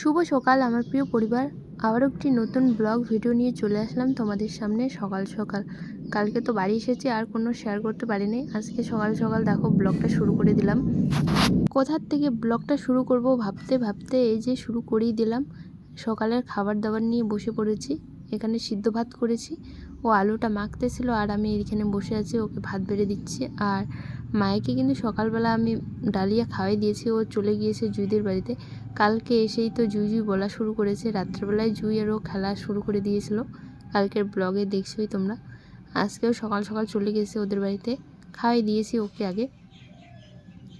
শুভ সকাল, আমার প্রিয় পরিবার। আবারও একটি নতুন ব্লগ ভিডিও নিয়ে চলে আসলাম তোমাদের সামনে সকাল সকাল। কালকে তো বাড়ি এসেছি, আর কোনো শেয়ার করতে পারিনি। আজকে সকাল সকাল দেখো ব্লগটা শুরু করে দিলাম। কোথার থেকে ব্লগটা শুরু করব ভাবতে ভাবতে এই যে শুরু করেই দিলাম। সকালের খাবার দাবার নিয়ে বসে পড়েছি, এখানে সিদ্ধ ভাত করেছি। ও আলুটা মাখতেছিল, আর আমি এখানে বসে আছি, ওকে ভাত বেড়ে দিচ্ছি। আর মায়েকে কিন্তু সকালবেলা আমি ডালিয়া খাওয়াই দিয়েছি। ও চলে গিয়েছে জুইদের বাড়িতে। কালকে এসেই তো জুই জুই বলা শুরু করেছে। রাত্রেবেলায় জুই আর ও খেলা শুরু করে দিয়েছিল। কালকের ব্লগে দেখছোই তোমরা। আজকেও সকাল সকাল চলে গেছে ওদের বাড়িতে। খাওয়াই দিয়েছি ওকে আগে।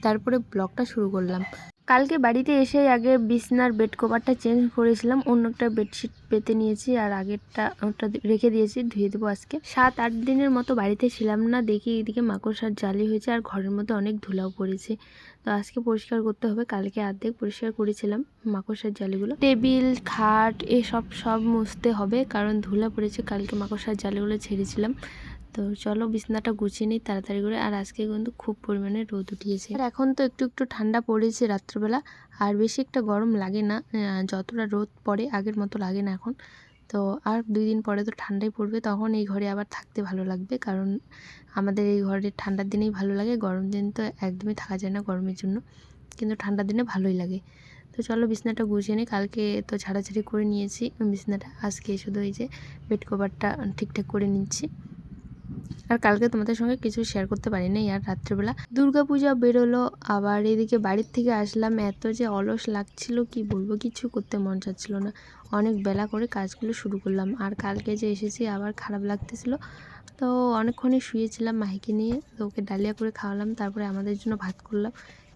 তারপরে ব্লগটা শুরু করলাম। কালকে বাড়িতে এসে আগে বিছনার বেড কভারটা চেঞ্জ করেছিলাম, অন্য একটা বেডশিট পেতে নিয়েছি আর আগেরটা ওটা রেখে দিয়েছি, ধুয়ে দেবো আজকে। সাত আট দিনের মতো বাড়িতে ছিলাম না, দেখি এদিকে মাকড়সার জালি হয়েছে আর ঘরের মধ্যে অনেক ধুলাও পড়েছে। তো আজকে পরিষ্কার করতে হবে, কালকে অর্ধেক পরিষ্কার করেছিলাম মাকড়সার জালিগুলো টেবিল, খাট, এসব সব মুছতে হবে, কারণ ধুলা পড়েছে, কালকে মাকড়সার জালিগুলো ছেড়েছিলাম। তো চলো বিছনাটা গুছিয়ে নিই তাড়াতাড়ি করে। আর আজকে কিন্তু খুব পরিমাণে রোদ উঠিয়েছে। আর এখন তো একটু একটু ঠান্ডা পড়েছে রাত্রবেলা, আর বেশি একটা গরম লাগে না যতটা রোদ পড়ে আগের মতো লাগে না এখন। তো আর দুই দিন পরে তো ঠান্ডাই পড়বে, তখন এই ঘরে আবার থাকতে ভালো লাগবে, কারণ আমাদের এই ঘরে ঠান্ডার দিনেই ভালো লাগে, গরম দিন তো একদমই থাকা যায় না গরমের জন্য, কিন্তু ঠান্ডার দিনে ভালোই লাগে। তো চলো বিছনাটা গুছিয়ে নিই, কালকে তো ছাড়াছাড়ি করে নিয়েছি বিছনাটা, আজকে শুধু এই যে বেড কভারটা ঠিকঠাক করে নিচ্ছি। আর কালকে তোমাদের সঙ্গে কিছু শেয়ার করতে পারি নাই আর রাত্রেবেলা দুর্গাপূজা বেরোলো, আবার এদিকে বাড়ির থেকে আসলাম। এত যে অলস লাগছিল, কি বলব? কিছু করতে মন চাচ্ছিল না। অনেক বেলা করে কাজগুলো শুরু করলাম। আর কালকে যে এসেছি, আবার খারাপ লাগতেছিল। তো অনেকক্ষণই শুয়েছিলাম মাহিকে নিয়ে। তো ওকে ডালিয়া করে খাওয়ালাম। তারপরে আমাদের জন্য ভাত করলাম।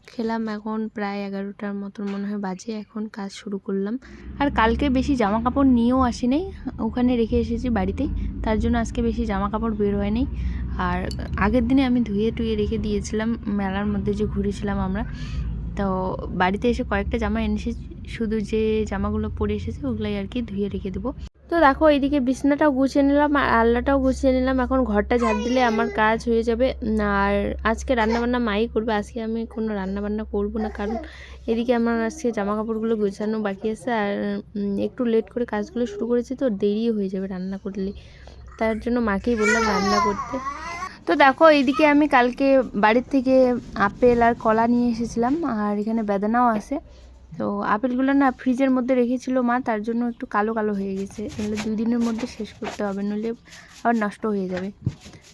খেলাম এখন প্রায় এগারোটার মতন, মনে হয় বাজে এখন, কাজ শুরু করলাম। আর কালকে বেশি জামা কাপড় নিয়েও আসি নাই ওখানে রেখে এসেছি বাড়িতেই, তার জন্য আজকে বেশি জামা কাপড় বের হয়নি। আর আগের দিনে আমি ধুয়ে টুয়ে রেখে দিয়েছিলাম, মেলার মধ্যে যে ঘুরেছিলাম আমরা। তো বাড়িতে এসে কয়েকটা জামা এনেছি, শুধু যে জামাগুলো পরে এসেছে ওগুলাই আর কি ধুয়ে রেখে দেবো। তো দেখো এইদিকে বিছনাটাও গুছিয়ে নিলাম আর আল্লাটাও গুছিয়ে নিলাম। এখন ঘরটা ঝাড় দিলে আমার কাজ হয়ে যাবে। আর আজকে রান্নাবান্না মাই করবে, আজকে আমি কোনো রান্নাবান্না করব না। কারণ এদিকে আমার আজকে জামা কাপড়গুলো গোছানো বাকি আছে আর একটু লেট করে কাজগুলো শুরু করেছি তো দেরি হয়ে যাবে রান্না করলে। তার জন্য মাকেই বললাম রান্না করতে। তো দেখো এইদিকে আমি কালকে বাড়ির থেকে আপেল আর কলা নিয়ে এসেছিলাম আর এখানে বেদানাও আছে। তো আপেলগুলো না ফ্রিজের মধ্যে রেখেছিল মা, তার জন্য একটু কালো কালো হয়ে গেছে। এগুলো দুই দিনের মধ্যে শেষ করতে হবে, নইলে আবার নষ্ট হয়ে যাবে।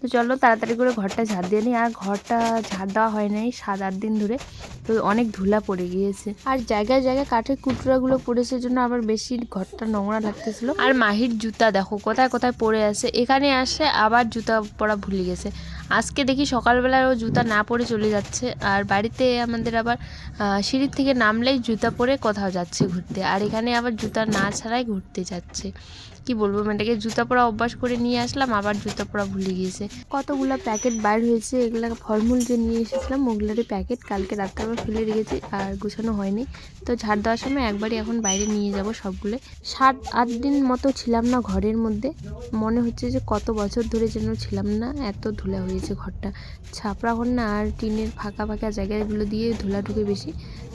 তো চলো তাড়াতাড়ি করে ঘরটা ঝাড় দিয়ে নিই আর ঘরটা ঝাড় দেওয়া হয় নাই সাত আট দিন ধরে। তো অনেক ধুলা পড়ে গিয়েছে। আর জায়গায় জায়গায় কাঠের কুটুরাগুলো পড়েছে জন্য আবার বেশি ঘরটা নোংরা লাগতেছিল। আর মাহির জুতা দেখো কোথায় কোথায় পড়ে আছে। এখানে আসে আবার জুতা পরা ভুলে গেছে। আজকে দেখি সকালবেলায় ও জুতা না পরে চলে যাচ্ছে। আর বাড়িতে আমাদের আবার সিঁড়ির থেকে নামলেই জুতা পরে কোথাও যাচ্ছে ঘুরতে। আর এখানে আবার জুতা না ছাড়াই ঘুরতে যাচ্ছে। কি বলব মেয়েটাকে জুতা পরা অভ্যাস করে নিয়ে আসলাম, আবার জুতা পরা ভুলে গিয়েছে। কতগুলো প্যাকেট বাইর হয়েছে, এগুলো ফলমূল যে নিয়ে এসেছিলাম, ওগুলারই প্যাকেট কালকে রাত্রে আবার ফেলে রেখেছি আর গুছানো হয়নি। তো ঝাড় দেওয়ার সময় একবারই এখন বাইরে নিয়ে যাব সবগুলো। সাত, আট দিন মতো ছিলাম না ঘরের মধ্যে। মনে হচ্ছে যে কত বছর ধরে যেন ছিলাম না, এত ধুলা হয়েছে ঘরটা। ছাপড়া ঘর না, আর টিনের ফাঁকা ফাঁকা জায়গাগুলো দিয়ে ধুলা ঢুকে বেশি।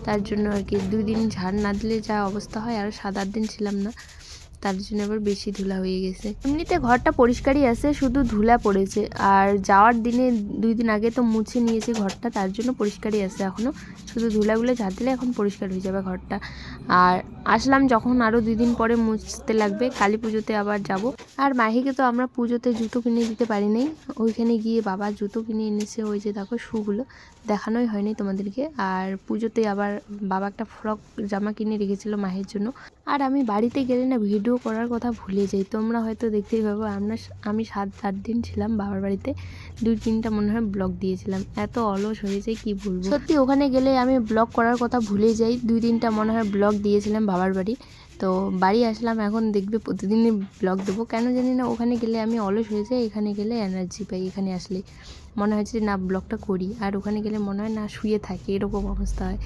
তার জন্য আর কি দুই দিন ঝাড় না দিলে যা অবস্থা হয়, আর সাত, আট দিন ছিলাম না। তার জন্য আবার বেশি ধুলা হয়ে গেছে। এমনিতে ঘরটা পরিষ্কারই আছে, শুধু ধুলা পড়েছে। আর যাওয়ার দিনে দুই দিন আগে তো মুছে নিয়েছে ঘরটা, তার জন্য পরিষ্কারই আছে এখনও শুধু ধুলাগুলো ঝাড় দিলে এখন পরিষ্কার হয়ে যাবে ঘরটা। আর আসলাম যখন আরও দুই দিন পরে মুছতে লাগবে, কালী পুজোতে আবার যাব। আর মাহিকে তো আমরা পুজোতে জুতো কিনে দিতে পারি নাই। ওইখানে গিয়ে বাবা জুতো কিনে এনেছে, ওই যে দেখো শুগুলো। দেখানোই হয়নি তোমাদেরকে। আর পুজোতে আবার বাবা একটা ফ্রক, জামা কিনে রেখেছিল মায়ের জন্য। আর আমি বাড়িতে গেলে না, ভিডিও করার কথা ভুলে যাই। তোমরা হয়তো দেখতেই পাবো, আমরা আমি সাত আট দিন ছিলাম বাবার বাড়িতে। দুই তিনটা মনে হয় ব্লগ দিয়েছিলাম। এত অলস হয়ে যায় কি বলব? সত্যি, ওখানে গেলে আমি ব্লগ করার কথা ভুলে যাই। দুই তিনটা মনে হয় ব্লগ দিয়েছিলাম বাবার বাড়ি। তো বাড়ি আসলাম, এখন দেখবে প্রতিদিনই ব্লগ দেবো। কেন জানি না, ওখানে গেলে আমি অলস হয়ে যাই, এখানে গেলে এনার্জি পাই, এখানে আসলে মনে হচ্ছে যে, না, ব্লগটা করি। আর ওখানে গেলে মনে হয়, না, শুয়ে থাকি। এরকম অবস্থা হয়।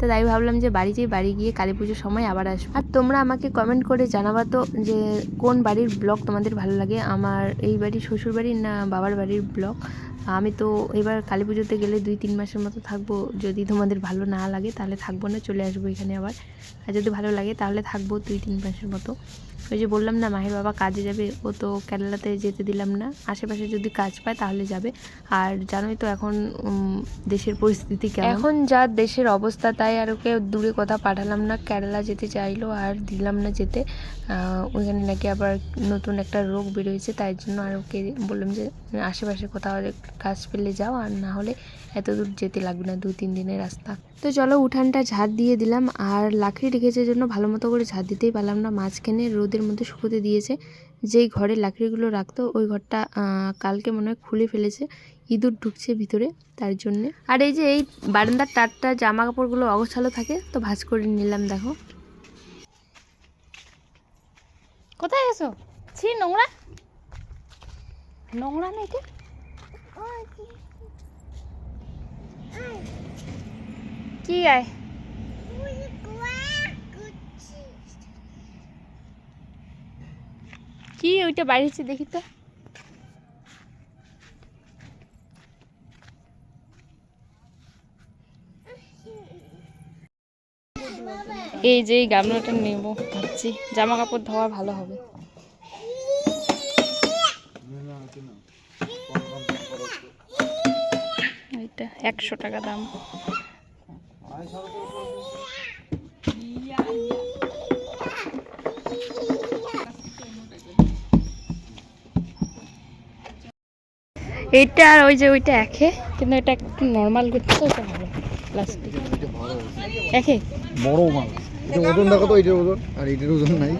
তো তাই ভাবলাম যে, বাড়ি যেই বাড়ি গিয়ে কালী পুজোর সময় আবার আসব। আর তোমরা আমাকে কমেন্ট করে জানাবা তো, যে, কোন বাড়ির ব্লগ তোমাদের ভালো লাগে? আমার এই বাড়ির শ্বশুর বাড়ির না বাবার বাড়ির ব্লগ? আমি তো এবার কালী পুজোতে গেলে দুই, তিন মাসের মতো থাকব। যদি তোমাদের ভালো না লাগে, তাহলে থাকব না, চলে আসব এখানে আবার। আর যদি ভালো লাগে, তাহলে থাকব দুই, তিন মাসের মতো। ওই যে বললাম না মাহির বাবা কাজে যাবে ও তো কেরালাতে যেতে দিলাম না। আশেপাশে যদি কাজ পায় তাহলে যাবে। আর জানোই তো এখন দেশের পরিস্থিতি কেমন। এখন যা দেশের অবস্থা তাই আর ওকে দূরে কথা পাঠালাম না। কেরালা যেতে চাইলো আর দিলাম না যেতে। ওইখানে নাকি আবার নতুন একটা রোগ বেরোয়েছে তাই জন্য আর ওকে বললাম যে আশেপাশে কোথাও কাজ পেলে যাও আর না হলে এত দূর যেতে লাগবে না দু তিন দিনের রাস্তা। তো চলো উঠানটা ঝাড় দিয়ে দিলাম আর লাকড়ি রেখেছে জন্য ভালো মতো করে ঝাড় দিতেই পারলাম না মাঝখানে রোদের মধ্যে শুকোতে দিয়েছে। যেই ঘরে লাকড়িগুলো রাখতো, ওই ঘরটা কালকে মনে হয় খুলে ফেলেছে। ইঁদুর ঢুকছে ভিতরে তার জন্যে। আর এই যে এই বারান্দার টাটটা জামা কাপড়গুলো অগোছালো থাকে, তো ভাজ করে নিলাম, দেখো। কোথায় গেছো ছি, নোংরা। নোংরা না এটা কি গায় কি ওইটা বাইরে হচ্ছে দেখি তো। এই যে এই গামলাটা নেব, ভাবছি জামা কাপড় ধোয়া ভালো হবে। একশো টাকা দাম। এইটা আর ওই যে ওইটা একে। কিন্তু এটা একটু নর্মাল করতে তো ওটা ভালো। প্লাস্টিক একে? বড় মাল এটা ওজন দেখো তো এটার ওজন। আর এটার ওজন নাই।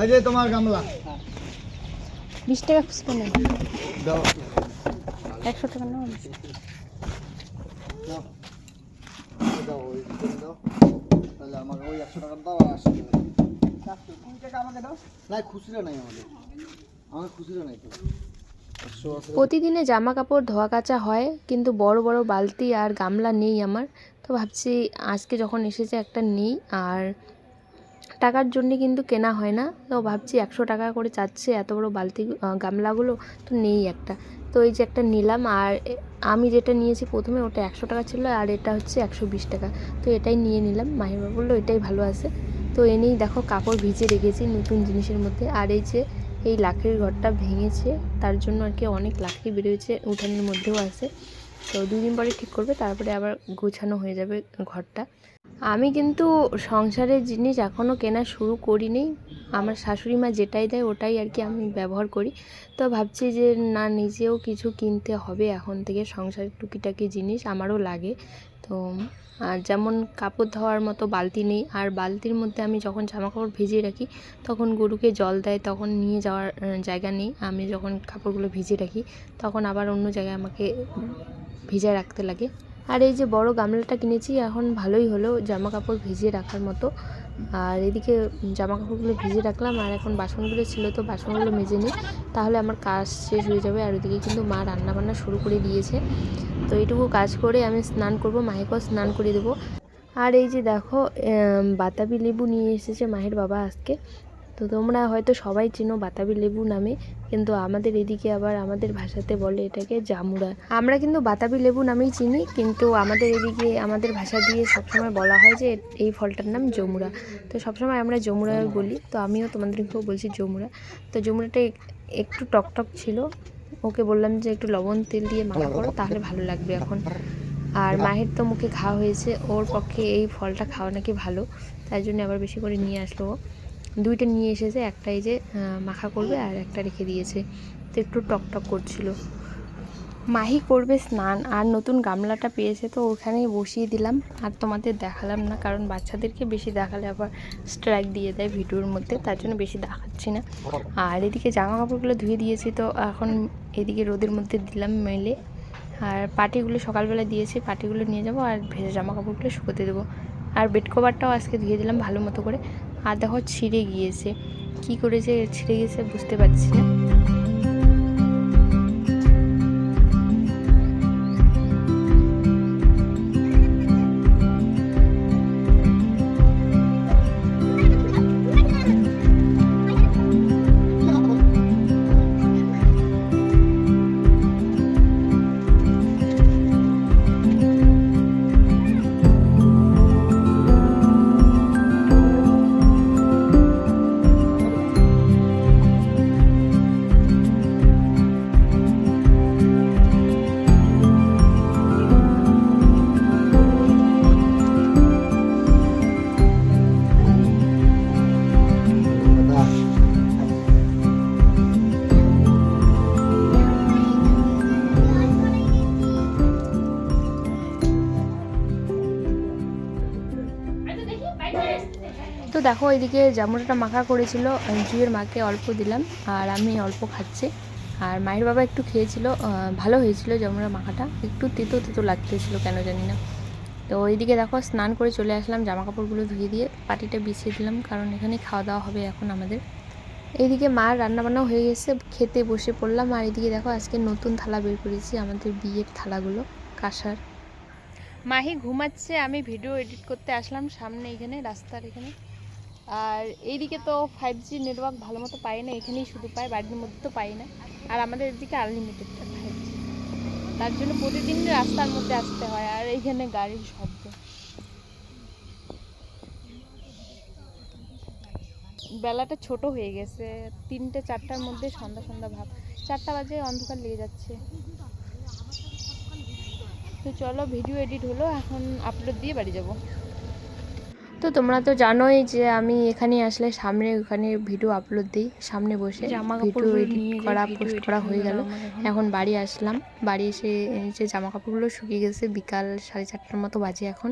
এই যে তোমার গামলা। বিশ টাকা খুচরো নেই। দাও। একশো টাকা তাহলে আমাকে ওই একশো টাকা দাও আর আশি টাকা আমাকে দাও। না খুচরা নাই আমাদের। আমার খুচরা নাই তো। প্রতিদিনে জামা কাপড় ধোয়া কাচা হয়, কিন্তু বড় বড় বালতি আর গামলা নেই আমার। তো ভাবছি আজকে যখন এসেছে একটা নেই, আর টাকার জন্য কিন্তু কেনা হয় না। তো ভাবছি একশো টাকা করে চাচ্ছে এত বড় বালতি গামলাগুলো, তো নেই একটা। তো এই যে একটা নিলাম, আর আমি যেটা নিয়েছি প্রথমে ওটা একশো টাকা ছিল, আর এটা হচ্ছে একশো বিশ টাকা। তো এটাই নিয়ে নিলাম। মাহিমা বলল, এটাই ভালো আছে। তো এনেই দেখো, কাপড় ভিজে রেখেছি নতুন জিনিসের মধ্যে। আর এই যে এই লাকড়ির ঘরটা ভেঙেছে, তার জন্য আর কি অনেক লাকড়ি বেরিয়েছে, উঠানের মধ্যেও আছে। তো দুদিন পরে ঠিক করবে, তারপরে আবার গোছানো হয়ে যাবে ঘরটা। আমি কিন্তু সংসারের জিনিস এখনও কেনা শুরু করিনি। আমার শাশুড়ি মা যেটাই দেয় ওটাই আর কি আমি ব্যবহার করি। তো ভাবছি যে না, নিজেও কিছু কিনতে হবে এখন থেকে সংসারের টুকিটাকি জিনিস আমারও লাগে। তো আর যেমন কাপড় ধোয়ার মতো বালতি নেই। আর বালতির মধ্যে আমি যখন জামা কাপড় ভিজিয়ে রাখি, তখন গরুকে জল দেয়, তখন নিয়ে যাওয়ার জায়গা নেই। আমি যখন কাপড়গুলো ভিজিয়ে রাখি, তখন আবার অন্য জায়গায় আমাকে ভিজায় রাখতে লাগে। আর এই যে বড় গামলাটা কিনেছি, এখন ভালোই হলো জামা কাপড় ভিজিয়ে রাখার মতো। আর এদিকে জামা কাপড়গুলো ভিজিয়ে রাখলাম, আর এখন বাসনগুলো ছিল তো বাসনগুলো মেজে নিই। তাহলে আমার কাজ শেষ হয়ে যাবে, আর ওদিকে কিন্তু মা রান্না বান্না শুরু করে দিয়েছে। তো এইটুকু কাজ করে আমি স্নান করব মাহিকেও স্নান করে দেবো। আর এই যে দেখো বাতাবি লেবু নিয়ে এসেছে মাহের বাবা আজকে। তো তোমরা হয়তো সবাই চেনো বাতাবি লেবু নামে, কিন্তু আমাদের এদিকে আবার আমাদের ভাষাতে বলে এটাকে জামুরা আমরা কিন্তু বাতাবি লেবু নামেই চিনি, কিন্তু আমাদের এদিকে, আমাদের ভাষা দিয়ে সবসময় বলা হয় যে এই ফলটার নাম জমুরা তো সবসময় আমরা জমুরা বলি। তো আমিও তোমাদেরকেও বলছি জমুরা তো জমুরাটা এক- একটু টকটক ছিল। ওকে বললাম যে একটু লবণ তেল দিয়ে মাখা করো, তাহলে ভালো লাগবে এখন। আর মাহের তো মুখে খাওয়া হয়েছে, ওর পক্ষে এই ফলটা খাওয়া নাকি ভালো, তাই জন্য আবার বেশি করে নিয়ে আসলো ও। দুইটা নিয়ে এসেছে একটা এই যে মাখা করবে আর একটা রেখে দিয়েছে। তো একটু টক টক করছিল। মাহি করবে স্নান, আর নতুন গামলাটা পেয়েছে তো ওখানেই বসিয়ে দিলাম। আর তোমাদের দেখালাম না, কারণ বাচ্চাদেরকে বেশি দেখালে আবার স্ট্রাইক দিয়ে দেয় ভিডিওর মধ্যে, তার জন্য বেশি দেখাচ্ছি না। আর এদিকে জামা কাপড়গুলো ধুয়ে দিয়েছি তো এখন এদিকে রোদের মধ্যে দিলাম মেলে। আর পাটিগুলো সকালবেলা দিয়েছি, পাটিগুলো নিয়ে যাব আর ভেজা জামা কাপড়গুলো শুকোতে দেবো। আর বেড কভারটাও আজকে ধুয়ে দিলাম ভালো মতো করে। আর দেখো ছিঁড়ে গিয়েছে। কি করে যে ছিঁড়ে গিয়েছে বুঝতে পারছি না। দেখো, এদিকে জামুরাটা মাখা করেছিল জুয়ের মাকে অল্প দিলাম, আর আমি অল্প খাচ্ছি। আর মায়ের বাবা একটু খেয়েছিল ভালো হয়েছিল জামুরা মাখাটা। একটু তেতো তেতো লাগতেছিল, কেন জানি না। তো ওইদিকে দেখো, স্নান করে চলে আসলাম জামা কাপড়গুলো ধুয়ে দিয়ে পাটিটা বিছিয়ে দিলাম, কারণ এখানে খাওয়া দাওয়া হবে এখন আমাদের। এইদিকে মার রান্নাবান্নাও হয়ে গেছে, খেতে বসে পড়লাম, আর এদিকে দেখো, আজকে নতুন থালা বের করেছি, আমাদের বিয়ের থালাগুলো, কাঁসার। মাহি ঘুমাচ্ছে, আমি ভিডিও এডিট করতে আসলাম, সামনে এখানে, রাস্তার এখানে। আর এইদিকে তো ফাইভ জি নেটওয়ার্ক ভালো মতো পাই না, এখানেই শুধু পাই বাড়ির মধ্যে তো পাই না। আর আমাদের এদিকে আনলিমিটেড ফাইভ জি তার জন্য প্রতিদিন রাস্তার মধ্যে আসতে হয়, আর এইখানে গাড়ির শব্দ। বেলাটা ছোট হয়ে গেছে, তিনটে, চারটার মধ্যে সন্ধ্যা সন্ধ্যা ভাব। চারটা বাজে অন্ধকার লেগে যাচ্ছে। তো চলো ভিডিও এডিট হলো, এখন আপলোড দিয়ে বাড়ি যাব। তো তোমরা তো জানোই যে আমি এখানে আসলে সামনে ওখানে ভিডিও আপলোড দিই সামনে বসে ভিডিও এডিট করা পোস্ট করা হয়ে গেল এখন। বাড়ি আসলাম। বাড়ি এসে যে জামা কাপড়গুলো শুকিয়ে গেছে বিকাল সাড়ে চারটার মতো বাজে এখন।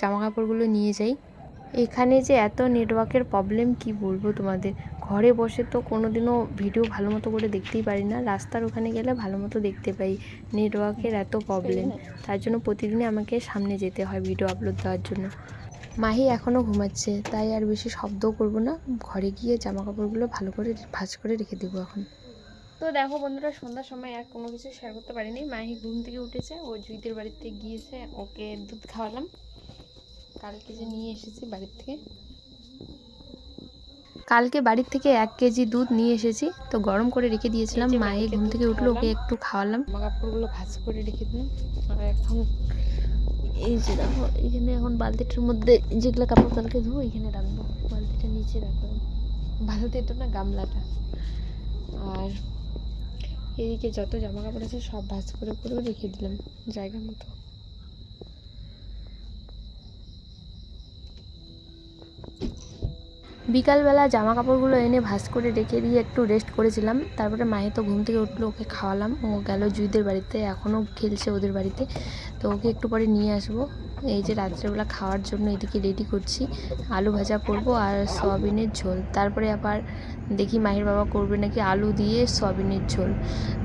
জামা কাপড়গুলো নিয়ে যাই। এখানে যে এত নেটওয়ার্কের প্রবলেম কি বলব তোমাদের? ঘরে বসে তো কোনোদিনও ভিডিও ভালো মতো করে দেখতেই পারি না। রাস্তার ওখানে গেলে ভালো মতো দেখতে পাই। নেটওয়ার্কের এত প্রবলেম তার জন্য প্রতিদিনই আমাকে সামনে যেতে হয় ভিডিও আপলোড দেওয়ার জন্য। মাহি এখনও ঘুমাচ্ছে তাই আর বেশি শব্দও করব না। ঘরে গিয়ে জামা কাপড়গুলো ভালো করে ভাঁজ করে রেখে দেবো এখন। তো দেখো বন্ধুরা সন্ধ্যার সময় আর কোনো কিছু শেয়ার করতে পারিনি। মাহি ঘুম থেকে উঠেছে ও জুইদের বাড়িতে গিয়েছে ওকে দুধ খাওয়ালাম। কালকে যে নিয়ে এসেছি বাড়ির থেকে। কালকে বাড়ির থেকে এক কেজি দুধ নিয়ে এসেছি তো গরম করে রেখে দিয়েছিলাম। মাহিকে ঘুম থেকে উঠল ওকে একটু খাওয়ালাম। জামা কাপড়গুলো ভাজ করে রেখে দিলাম। আর এখন এই যে দেখো, এখানে এখন বালতিটার মধ্যে যেগুলো কাপড় কালকে ধুবো, এখানে রাখব। বালতিটা নিচে রাখলাম বালতিটা না, গামলাটা। আর এদিকে যত জামা কাপড় আছে সব ভাঁজ করে করে রেখে দিলাম, জায়গা মতো। বিকালবেলা জামা কাপড়গুলো এনে ভাঁজ করে রেখে দিয়ে একটু রেস্ট করেছিলাম। তারপরে মায়ে তো ঘুম থেকে উঠল, ওকে খাওয়ালাম। ও গেল জুইদের বাড়িতে, এখনও খেলছে ওদের বাড়িতে। তো ওকে একটু পরে নিয়ে আসব। এই যে রাত্রেবেলা খাওয়ার জন্য এদিকে রেডি করছি। আলু ভাজা করব আর সয়াবিনের ঝোল। তারপরে আবার দেখি মাহির বাবা করবে নাকি আলু দিয়ে সয়াবিনের ঝোল।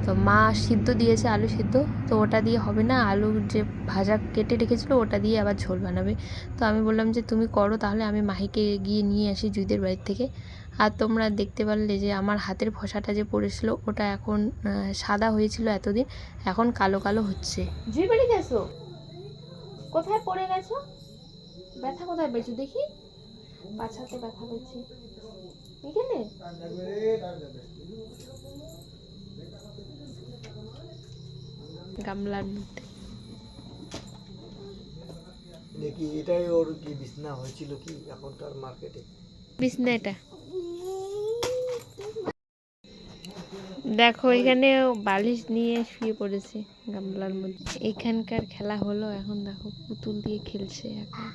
তো মা সিদ্ধ দিয়েছে আলু সিদ্ধ, তো ওটা দিয়ে হবে না। আলু যে ভাজা কেটে রেখেছিলো, ওটা দিয়ে আবার ঝোল বানাবে। তো আমি বললাম যে, তুমি করো, তাহলে আমি মাহিকে গিয়ে নিয়ে আসি জুইদের বাড়ির থেকে। আর তোমরা দেখতে পারলে যে আমার হাতের ফসাটা যে পড়েছিল ওটা এখন সাদা হয়েছিল এতদিন এখন কালো কালো হচ্ছে। জুই বাড়ি গেছো? কোথায় পড়ে গেছো? ব্যথা কোথায় পেয়েছ দেখি? পাছাতে ব্যথা পেয়েছি। এখানে? গামলার মধ্যে। দেখি এটাই ওর কি বিছনা হয়েছিল কি এখনকার মার্কেটে বিছনা এটা দেখো, এখানে বালিশ নিয়ে শুয়ে পড়েছে গামলার মধ্যে। এখানকার খেলা হলো, এখন দেখো পুতুল দিয়ে খেলছে এখন।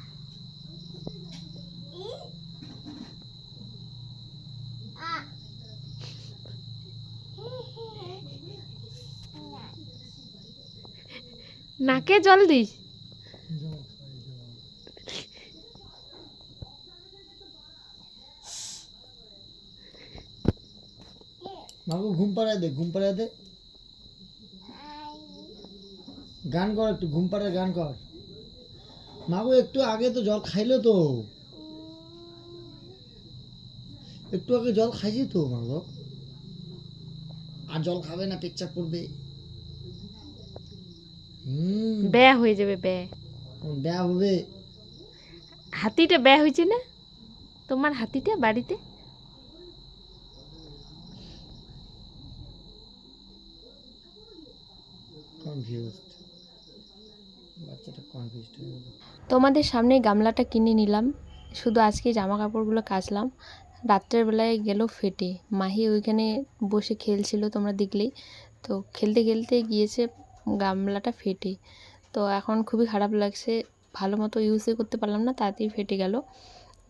নাকে জল দিস মাগো ঘুম পাড়ায় দে ঘুম পাড়ায় দে। গান কর একটু ঘুম পাড়ায় গান কর। মা মাগো একটু আগে তো জল খাইলো তো। একটু আগে জল খাইছি তো মাগো। আর জল খাবে না পেচ্ছাপ করবে। ব্যয় হয়ে যাবে ব্যয়। ব্যায়া হবে। হাতিটা ব্যয় হয়েছে না? তোমার হাতিটা বাড়িতে? কনফিউজড বাচ্চাটা কনফিউজড হয়ে গেল। তোমাদের সামনে গামলাটা কিনে নিলাম। শুধু আজকে জামা কাপড়গুলো কাচলাম। রাত্রের বেলায় গেল ফেটে। মাহি ওইখানে বসে খেলছিল, তোমরা দেখলেই। তো খেলতে খেলতে গিয়েছে, গামলাটা ফেটে। তো এখন খুবই খারাপ লাগছে। ভালো মতো ইউজই করতে পারলাম না তাড়াতাড়ি ফেটে গেল।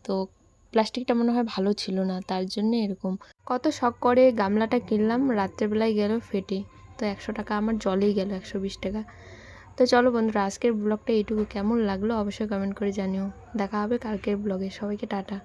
তো প্লাস্টিকটা মনে হয় ভালো ছিল না, তার জন্য এরকম। কত শখ করে গামলাটা কিনলাম রাত্রেবেলায় গেল ফেটে। তো একশো টাকা, আমার জলেই গেল একশো বিশ টাকা। তো চলো বন্ধুরা, আজকের ব্লগটা এইটুকু। কেমন লাগল অবশ্যই কমেন্ট করে জানিও। দেখা হবে কালকের ব্লগে। সবাইকে টাটা।